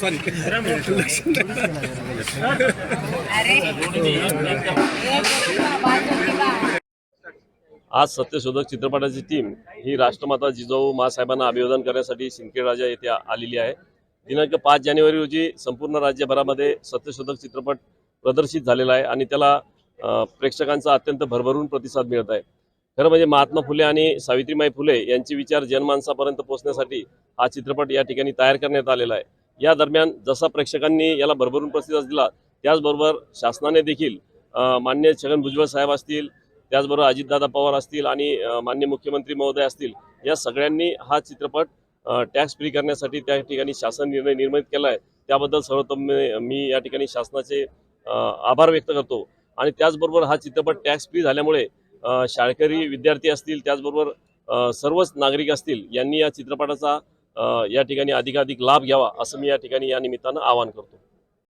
Sorry अरे आज सत्यशोधक चित्रपटाची टीम ही राष्ट्रमाता जिजाऊ मासाहेबांना अभिवादन करण्यासाठी सिंदखेड राजा येथे आलेली आहे. दिनांक पाच जानेवारी रोजी संपूर्ण राज्यभरामध्ये सत्यशोधक चित्रपट प्रदर्शित झालेला आहे आणि त्याला प्रेक्षकांचा अत्यंत भरभरून प्रतिसाद मिळत आहे. खरं म्हणजे महात्मा फुले आणि सावित्रीमाई फुले यांचे विचार जनमानसापर्यंत पोहोचण्यासाठी हा चित्रपट या ठिकाणी तयार करण्यात आलेला आहे. या दरम्यान जसा प्रेक्षकांनी याला भरभरून प्रतिसाद दिला त्याचबरोबर शासनाने देखील मान्य छगन भुजबळ साहेब असतील त्याचबरोबर अजितदादा पवार असतील आणि मान्य मुख्यमंत्री महोदय असतील या सगळ्यांनी हा चित्रपट टॅक्स फ्री करण्यासाठी त्या ठिकाणी शासन निर्णय निर्मित केला आहे त्याबद्दल सर्वोत्तम मी- या ठिकाणी शासनाचे आभार व्यक्त करतो. आणि त्याचबरोबर हा चित्रपट टॅक्स फ्री झाल्यामुळे शाळकरी विद्यार्थी असतील त्याचबरोबर सर्वच नागरिक असतील यांनी या चित्रपटाचा या ठिकाणी अधिकाधिक लाभ घ्यावा असं मी या ठिकाणी या निमित्तानं आवाहन करतो.